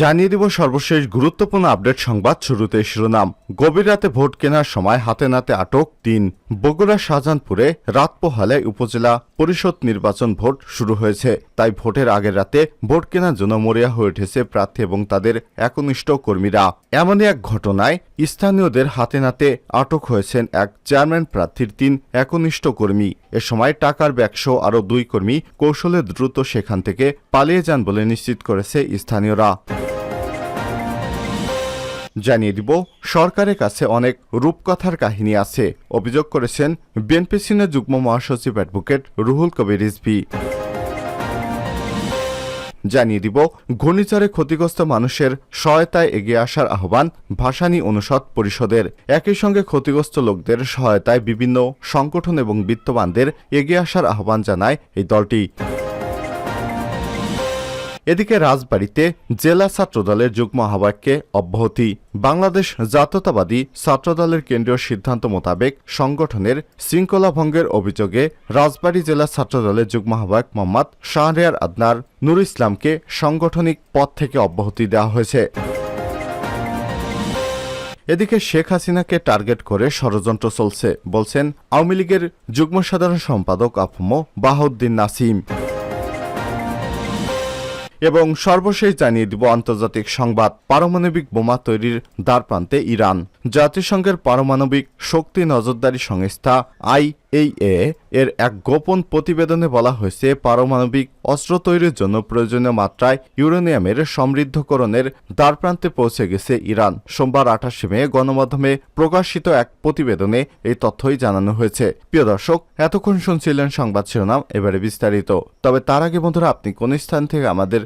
জানিয়ে দিব সর্বশেষ গুরুত্বপূর্ণ আপডেট সংবাদ শুরুতে শিরোনাম। গভীর রাতে ভোট কেনার সময় হাতে নাতে আটক তিন। বগুড়া শাহজাহানপুরে রাত পোহালে উপজেলা পরিষদ নির্বাচন ভোট শুরু হয়েছে। তাই ভোটের আগের রাতে ভোট কেনার জন্য মরিয়া হয়ে উঠেছে প্রার্থী এবং তাদের একনিষ্ঠ কর্মীরা। এমনই এক ঘটনায় স্থানীয়দের হাতে নাতে আটক হয়েছেন এক চেয়ারম্যান প্রার্থীর তিন একনিষ্ঠ কর্মী। এ সময় টাকার ব্যাগসহ আরও দুই কর্মী কৌশলে দ্রুত সেখান থেকে পালিয়ে যান বলে নিশ্চিত করেছে স্থানীয়রা। জানিয়ে দিব, সরকারের কাছে অনেক রূপকথার কাহিনী আছে, অভিযোগ করেছেন বিএনপি সিনের যুগ্ম মহাসচিব অ্যাডভোকেট রুহুল কবির রিজভি। জানিয়ে দিব, ঘূর্ণিঝড়ে ক্ষতিগ্রস্ত মানুষের সহায়তায় এগিয়ে আসার আহ্বান ভাসানী অনুষদ পরিষদের। একই সঙ্গে ক্ষতিগ্রস্ত লোকদের সহায়তায় বিভিন্ন সংগঠন এবং বিত্তবানদের এগিয়ে আসার আহ্বান জানায় এই দলটি। এদিকে রাজবাড়িতে জেলা ছাত্রদলের যুগ্ম আহ্বায়ককে অব্যাহতি। বাংলাদেশ জাতীয়তাবাদী ছাত্রদলের কেন্দ্রীয় সিদ্ধান্ত মোতাবেক সংগঠনের শৃঙ্খলা ভঙ্গের অভিযোগে রাজবাড়ী জেলা ছাত্রদলের যুগ্ম আহ্বায়ক মোহাম্মদ শাহরিয়ার আদনার নুর ইসলামকে সাংগঠনিক পদ থেকে অব্যাহতি দেওয়া হয়েছে। এদিকে শেখ হাসিনাকে টার্গেট করে ষড়যন্ত্র চলছে, বলছেন আওয়ামী লীগের যুগ্ম সাধারণ সম্পাদক আফম বাহাউদ্দিন নাসিম। এবং সর্বশেষ জানিয়ে দিব আন্তর্জাতিক সংবাদ, পারমাণবিক বোমা তৈরির দ্বারপ্রান্তে ইরান। জাতিসংঘের পারমাণবিক শক্তি নজরদারি সংস্থা আইএইএ এর এক গোপন প্রতিবেদনে বলা হয়েছে, পারমাণবিক অস্ত্র তৈরির জন্য প্রয়োজনীয় মাত্রায় ইউরেনিয়ামের সমৃদ্ধকরণের দ্বারপ্রান্তে পৌঁছে গেছে ইরান। সোমবার আঠাশে মে গণমাধ্যমে প্রকাশিত এক প্রতিবেদনে এই তথ্যই জানানো হয়েছে। প্রিয় দর্শক, এতক্ষণ শুনছিলেন সংবাদ শিরোনাম, এবারে বিস্তারিত। তবে তার আগে বন্ধুরা, আপনি কোন স্থান থেকে আমাদের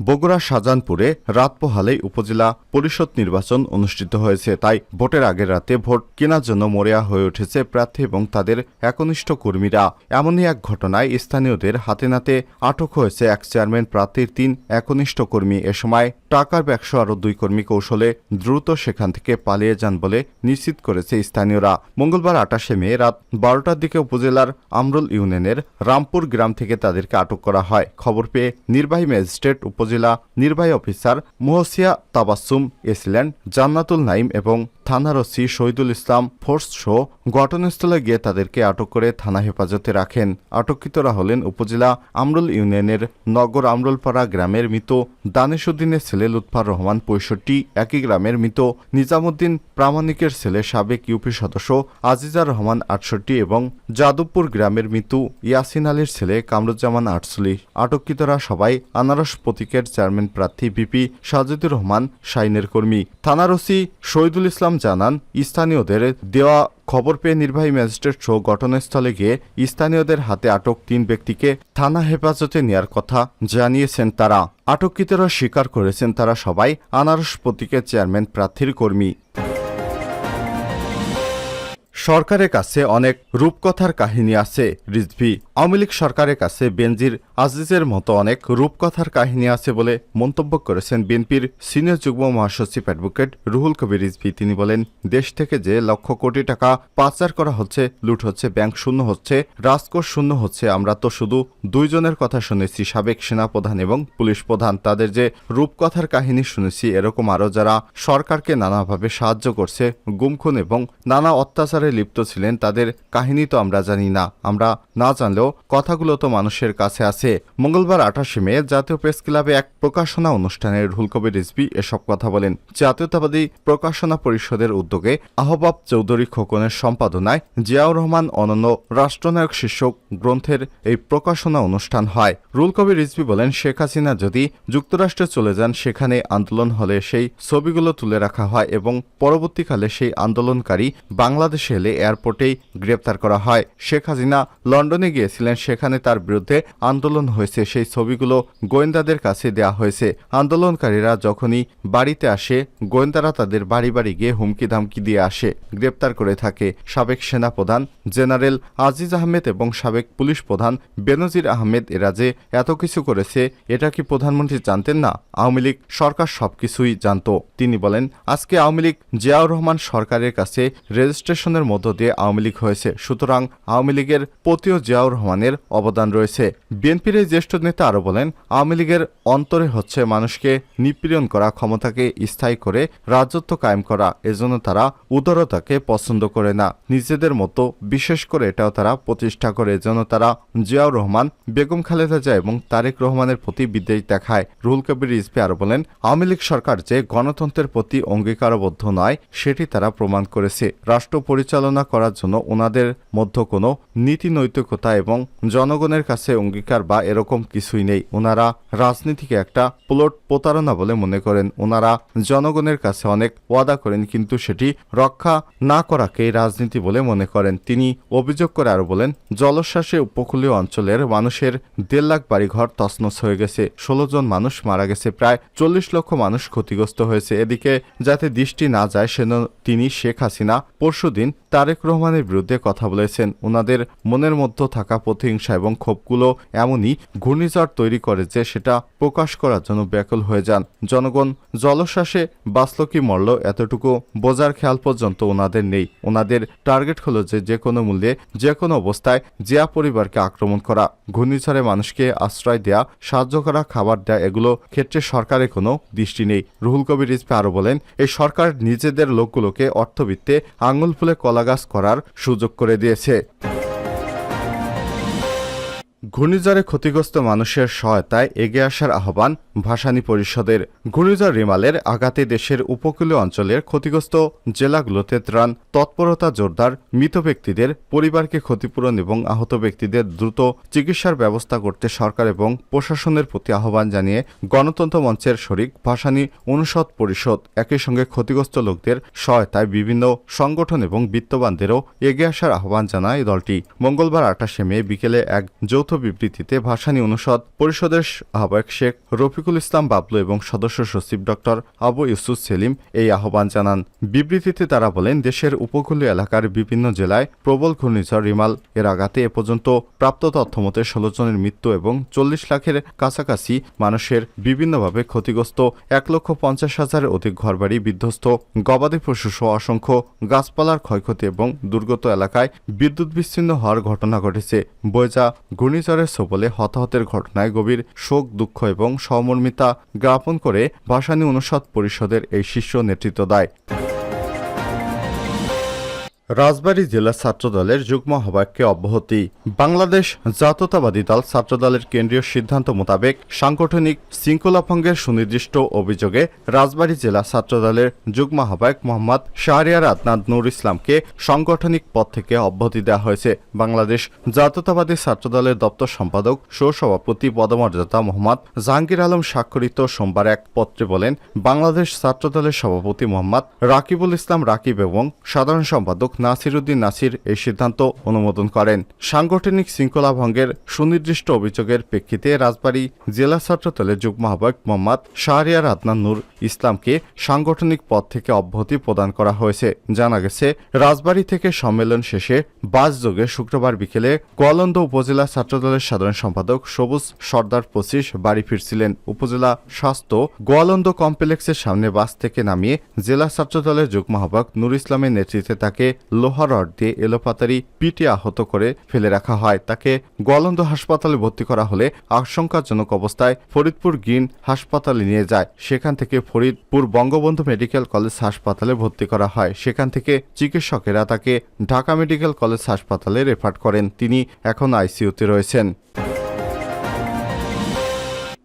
বগুড়া শাহজাহানপুরে রাত পোহালেই উপজেলা পরিষদ নির্বাচন অনুষ্ঠিত হয়েছে। তাই ভোটের আগের রাতে ভোট কেনার জন্য মরিয়া হয়ে উঠেছে প্রার্থী এবং তাদের একনিষ্ঠ কর্মীরা। এমনই এক ঘটনায় স্থানীয়দের হাতে নাতে আটক হয়েছে এক চেয়ারম্যান প্রার্থীর তিন একনিষ্ঠ কর্মী। এ সময় টাকার ব্যবসা আরও দুই কর্মী কৌশলে দ্রুত সেখান থেকে পালিয়ে যান বলে নিশ্চিত করেছে স্থানীয়রা। মঙ্গলবার আটাশে মে রাত বারোটার দিকে উপজেলার আমরুল ইউনিয়নের রামপুর গ্রাম থেকে তাদেরকে আটক করা হয়। খবর পেয়ে নির্বাহী ম্যাজিস্ট্রেট উপজেলা নির্বাহী অফিসার মুহসিয়া তাবাসুম এসিলেন জান্নাতুল নাইম এবং থানার ওসি শহীদুল ইসলাম ফোর্স শো ঘটনাস্থলে গিয়ে তাদেরকে আটক করে থানা হেফাজতে রাখেন। আটককৃতরা হলেন উপজেলা আমরুল ইউনিয়নের নগর আমরুলপাড়া গ্রামের মৃত দানেশুদ্দিনের ছেলে লুৎফার রহমান পঁয়ষট্টি, একই গ্রামের মৃত নিজামুদ্দিন প্রামাণিকের ছেলে সাবেক ইউপি সদস্য আজিজার রহমান আটষট্টি এবং যাদবপুর গ্রামের মৃত ইয়াসিন আলীর ছেলে কামরুজ্জামান আটচল্লিশ। আটককৃতরা সবাই আনারস প্রতীকের চেয়ারম্যান প্রার্থী ভিপি সাজিদুর রহমান শাইনের কর্মী। থানার ওসি শহীদুল ইসলাম জানান, স্থানীয়দের দেওয়া খবর পেয়ে নির্বাহী ম্যাজিস্ট্রেট সহ ঘটনাস্থলে গিয়ে স্থানীয়দের হাতে আটক তিন ব্যক্তিকে থানা হেফাজতে নেয়ার কথা জানিয়েছেন তারা। আটককৃতরা স্বীকার করেছেন তারা সবাই আনারস প্রতীকের চেয়ারম্যান প্রার্থীর কর্মী। সরকারের কাছে অনেক রূপকথার কাহিনী আছে, রিজভি। আওয়ামী লীগ সরকারের কাছে বেনজির আজিজের মতো অনেক রূপকথার কাহিনী আছে বলে মন্তব্য করেছেন বিএনপির সিনিয়র যুগ্ম মহাসচিব অ্যাডভোকেট রুহুল কবির রিজভি। তিনি বলেন, দেশ থেকে যে লক্ষ কোটি টাকা পাচার করা হচ্ছে, লুট হচ্ছে, ব্যাংক শূন্য হচ্ছে, রাজকোষ শূন্য হচ্ছে, আমরা তো শুধু দুইজনের কথা শুনেছি, সাবেক সেনাপ্রধান এবং পুলিশ প্রধান। তাদের যে রূপকথার কাহিনী শুনেছি, এরকম আরও যারা সরকারকে নানাভাবে সাহায্য করছে, গুমখুন এবং নানা অত্যাচারে লিপ্ত ছিলেন, তাদের কাহিনী তো আমরা জানি না। আমরা না জানলেও কথাগুলো তো মানুষের কাছে আছে। মঙ্গলবার আঠাশে মে জাতীয় প্রেস ক্লাবে এক প্রকাশনা অনুষ্ঠানে রুহুল রিজভি এসব কথা বলেন। জাতীয়তাবাদী প্রকাশনা পরিষদের উদ্যোগে আহবাব চৌধুরী খোকনের সম্পাদনায় জিয়াউর রহমান অনন্য রাষ্ট্রনায়ক শীর্ষক গ্রন্থের এই প্রকাশনা অনুষ্ঠান হয়। রুল কবির রিজভি বলেন, শেখ হাসিনা যদি যুক্তরাষ্ট্রে চলে যান, সেখানে আন্দোলন হলে সেই ছবিগুলো তুলে রাখা হয় এবং পরবর্তীকালে সেই আন্দোলনকারী বাংলাদেশে ফেলে এয়ারপোর্টেই গ্রেপ্তার করা হয়। শেখ হাসিনা লন্ডনে গিয়েছিলেন, সেখানে তার বিরুদ্ধে আন্দোলন হয়েছে। সেই ছবিগুলো গোয়েন্দাদের কাছে দেয়া হয়েছে। আন্দোলনকারীরা যখনই বাড়িতে আসে, গোয়েন্দারা তাদের বাড়ি বাড়ি গিয়ে হুমকি ধামকি দিয়ে আসে, গ্রেপ্তার করে থাকে। সাবেক সেনাপ্রধান জেনারেল আজিজ আহমেদ এবং সাবেক পুলিশ প্রধান বেনজির আহমেদ এরা যে এত কিছু করেছে, এটা কি প্রধানমন্ত্রী জানতেন না? আওয়ামী লীগ সরকার সবকিছুই জানত। তিনি বলেন, আজকে আওয়ামী লীগ জিয়াউর রহমান সরকারের কাছে রেজিস্ট্রেশনের মধ্য দিয়ে আওয়ামী লীগ হয়েছে। সুতরাং আওয়ামী লীগের প্রতিও জিয়াউর রহমানের অবদান রয়েছে। বিএনপির এই জ্যেষ্ঠ নেতা আরও বলেন, আওয়ামী লীগের অন্তরে হচ্ছে মানুষকে নিপীড়ন করা, ক্ষমতাকে স্থায়ী করে রাজত্ব কায়েম করা, এজন্য তারা উদারতাকে পছন্দ করে না। নিজেদের মতো বিশেষ করে এটাও তারা প্রতিষ্ঠা করে, এজন্য তারা জিয়াউর রহমান, বেগম খালেদা জিয়া এবং তারেক রহমানের প্রতি বিদ্বেষ দেখায়। রুহুল কবির রিজভি আরও বলেন, আওয়ামী লীগ সরকার যে গণতন্ত্রের প্রতি অঙ্গীকারবদ্ধ নয়, সেটি তারা প্রমাণ করেছে। রাষ্ট্র পরিচালনা করার জন্য ওনাদের মধ্যে কোনো নীতি নৈতিকতা এবং জনগণের কাছে অঙ্গীকার বা এরকম কিছুই নেই। ওনারা রাজনীতিকে একটা প্লট প্রতারণা বলে মনে করেন। ওনারা জনগণের কাছে অনেক ওয়াদা করেন, কিন্তু সেটি রক্ষা না করাকে রাজনীতি বলে মনে করেন। তিনি অভিযোগ করে আরও বলেন জলশ্বাসে উপকূলীয় অঞ্চলের মানুষের দেড় লাখ বাড়িঘর তছনছ হয়ে গেছে। ষোলো জন মানুষ মারা গেছে। প্রায় চল্লিশ লক্ষ মানুষ ক্ষতিগ্রস্ত হয়েছে। এদিকে যাতে দৃষ্টি না যায় সেন তিনি শেখ হাসিনা পরশুদিন তারেক রহমানের বিরুদ্ধে কথা বলেছেন। ওনাদের মনের মধ্যে থাকা প্রতিহিংসা এবং ক্ষোভগুলো এমনই ঘূর্ণিঝড় তৈরি করে যে সেটা প্রকাশ করার জন্য ব্যাকুল হয়ে যান। জনগণ জলশ্বাসে বাঁচল কি মরল এতটুকু বোঝার খেয়াল পর্যন্ত ওনাদের নেই। ওনাদের টার্গেট হলো যে যে কোনো মূল্যে যে কোনো অবস্থায় জিয়া পরিবারকে আক্রমণ করা। ঘূর্ণিঝড়ে মানুষকে আশ্রয় দেয়া, সাহায্য করা, খাবার দেয়া, এগুলো ক্ষেত্রে সরকারের কোনো দৃষ্টি নেই। রুহুল কবির রিজভি আরও বলেন, এই সরকার নিজেদের লোকগুলোকে অর্থবিত্তে আঙুল ফুলে কলাগাছ করার সুযোগ করে দিয়েছে। ঘূর্ণিঝড়ে ক্ষতিগ্রস্ত মানুষের সহায়তায় এগিয়ে আসার আহ্বান ভাসানী পরিষদের। ঘূর্ণিঝড় রিমালের আঘাতে দেশের উপকূলীয় অঞ্চলের ক্ষতিগ্রস্ত জেলাগুলোতে ত্রাণ, তৎপরতা জোরদার, মৃত ব্যক্তিদের, পরিবারকে ক্ষতিপূরণ এবং আহত ব্যক্তিদের দ্রুত চিকিৎসার ব্যবস্থা করতে সরকার এবং প্রশাসনের প্রতি আহ্বান জানিয়ে গণতন্ত্র মঞ্চের শরিক ভাসানী অনুষদ পরিষদ একই সঙ্গে ক্ষতিগ্রস্ত লোকদের সহায়তায় বিভিন্ন সংগঠন এবং বিত্তবানদেরও এগিয়ে আসার আহ্বান জানায় দলটি। মঙ্গলবার আঠাশে মে বিকেলে এক যৌথ বিবৃতিতে ভাসানী অনুষদ, পরিষদের আহ্বায়ক শেখ রফিকুল ইসলাম বাবলু এবং সদস্য সচিব ডক্টর আবু ইউসুফ সেলিম এই আহ্বান জানান। বিবৃতিতে তারা বলেন, দেশের উপকূলীয় এলাকার বিভিন্ন জেলায় প্রবল ঘূর্ণিঝড় রিমাল। এর আঘাতে এ পর্যন্ত প্রাপ্ত তথ্যমতে ষোলো জনের মৃত্যু এবং চল্লিশ লাখের কাছাকাছি মানুষের বিভিন্নভাবে ক্ষতিগ্রস্ত এক লক্ষ পঞ্চাশ হাজারের অধিক ঘরবাড়ি বিধ্বস্ত। গবাদি পশু সহ অসংখ্য গাছপালার ক্ষয়ক্ষতি এবং দুর্গত এলাকায় বিদ্যুৎ বিচ্ছিন্ন হওয়ার ঘটনা ঘটেছে। বৈজা ঘূর্ণিঝড়ের সবলে হতাহতের ঘটনায় গভীর শোক, দুঃখ এবং সমর্মিতা জ্ঞাপন করে ভাসানী অনুষদ পরিষদের এই শীর্ষ নেতৃত্ব দেয়। রাজবাড়ী জেলা ছাত্রদলের যুগ্ম আহ্বায়ককে অব্যাহতি। বাংলাদেশ জাতীয়তাবাদী দল ছাত্রদলের কেন্দ্রীয় সিদ্ধান্ত মোতাবেক সাংগঠনিক শৃঙ্খলাভঙ্গের সুনির্দিষ্ট অভিযোগে রাজবাড়ী জেলা ছাত্রদলের যুগ্ম আহ্বায়ক মোহাম্মদ শাহরিয়ার আদনাদ নুর ইসলামকে সাংগঠনিক পদ থেকে অব্যাহতি দেওয়া হয়েছে। বাংলাদেশ জাতীয়তাবাদী ছাত্রদলের দপ্তর সম্পাদক, সহসভাপতি, পদমর্যাদা মোহাম্মদ জাহাঙ্গীর আলম স্বাক্ষরিত সোমবার এক পত্রে বলেন, বাংলাদেশ ছাত্রদলের সভাপতি মোহাম্মদ রাকিবুল ইসলাম রাকিব এবং সাধারণ সম্পাদক নাসিরুদ্দিন নাসির এই সিদ্ধান্ত অনুমোদন করেন। সাংগঠনিক শৃঙ্খলা ভঙ্গের সুনির্দিষ্ট অভিযোগের প্রেক্ষিতে রাজবাড়ী জেলা ছাত্রদলের যুগ্ম আহ্বায়ক মোহাম্মদ শাহরিয়ার আদনান নূর ইসলামকে সাংগঠনিক পদ থেকে অব্যাহতি প্রদান করা হয়েছে। জানা গেছে, রাজবাড়ী থেকে সম্মেলন শেষে বাসযোগে শুক্রবার বিকেলে গোয়ালন্দ উপজেলা ছাত্রদলের সাধারণ সম্পাদক সবুজ সর্দার পঁচিশ বাড়ি ফিরছিলেন। উপজেলা স্বাস্থ্য গোয়ালন্দ কমপ্লেক্সের সামনে বাস থেকে নামিয়ে জেলা ছাত্রদলের যুগ্ম আহ্বায়ক নুর ইসলামের নেতৃত্বে তাকে লোহা রড দিয়ে এলোপাতারি পিটে আহত করে ফেলে রাখা হয়। তাকে গোয়ালন্দ হাসপাতালে ভর্তি করা হলে আশঙ্কাজনক অবস্থায় ফরিদপুর গ্রিন হাসপাতালে নিয়ে যায়। সেখান থেকে ফরিদপুর বঙ্গবন্ধু মেডিকেল কলেজ হাসপাতালে ভর্তি করা হয়। সেখান থেকে চিকিৎসকেরা তাকে ঢাকা মেডিকেল কলেজ হাসপাতালে রেফার করেন। তিনি এখন আইসিইউতে রয়েছেন।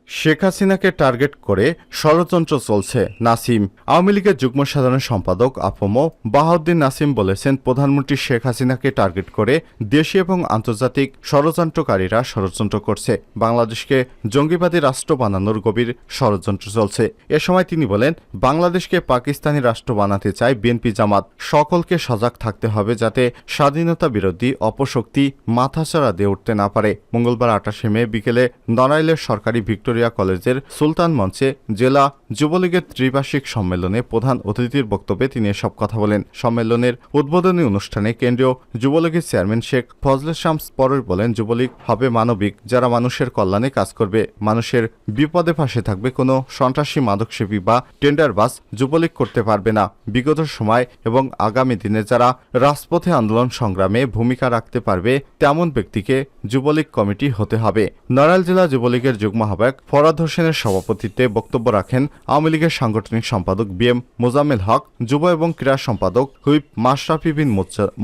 শেখ হাসিনাকে টার্গেট করে ষড়যন্ত্র চলছে নাসিম। আওয়ামী লীগের যুগ্ম সাধারণ সম্পাদক আফমো বাহাউদ্দিন নাসিম বলেছেন, প্রধানমন্ত্রী শেখ হাসিনাকে টার্গেট করে দেশীয় এবং আন্তর্জাতিক ষড়যন্ত্রকারীরা ষড়যন্ত্র করছে। বাংলাদেশকে জঙ্গিবাদী রাষ্ট্র বানানোর গভীর ষড়যন্ত্র চলছে। এ সময় তিনি বলেন, বাংলাদেশকে পাকিস্তানি রাষ্ট্র বানাতে চায় বিএনপি জামাত। সকলকে সজাগ থাকতে হবে যাতে স্বাধীনতা বিরোধী অপশক্তি মাথাচাড়া দিয়ে উঠতে না পারে। মঙ্গলবার আঠাশে মে বিকেলে নড়াইলের সরকারি ভিক্টোরিয়া কলেজের সুলতান মঞ্চে জেলা যুবলীগের ত্রিবার্ষিক সম্মেলনে প্রধান অতিথির বক্তব্যে তিনি এসব কথা বলেন। সম্মেলনের উদ্বোধনী অনুষ্ঠানে কেন্দ্রীয় যুবলীগের চেয়ারম্যান শেখ ফজলে শামস পরর বলেন, যুবলীগ হবে মানবিক, যারা মানুষের কল্যাণে কাজ করবে। মানুষের বিপদে পাশে থাকবে কোনো সন্ত্রাসী, মাদকসেবী বা টেন্ডারবাস যুবলীগ করতে পারবে না। বিগত সময় এবং আগামী দিনে যারা রাজপথে আন্দোলন সংগ্রামে ভূমিকা রাখতে পারবে, তেমন ব্যক্তিকে যুবলীগ কমিটি হতে হবে। নড়াইল জেলা যুবলীগের যুগ্ম আহ্বায়ক ফরাদ হোসেনের সভাপতিত্বে বক্তব্য রাখেন আওয়ামী লীগের সাংগঠনিক সম্পাদক বি এম মোজাম্মেল হক, যুব এবং ক্রীড়া সম্পাদক হুইপ মাশরাফি বিন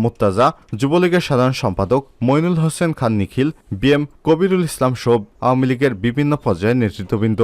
মোত্তাজা, যুবলীগের সাধারণ সম্পাদক মইনুল হোসেন খান নিখিল বি এম কবিরুল ইসলাম শোভ, আওয়ামী লীগের বিভিন্ন পর্যায়ের নেতৃত্ববৃন্দ।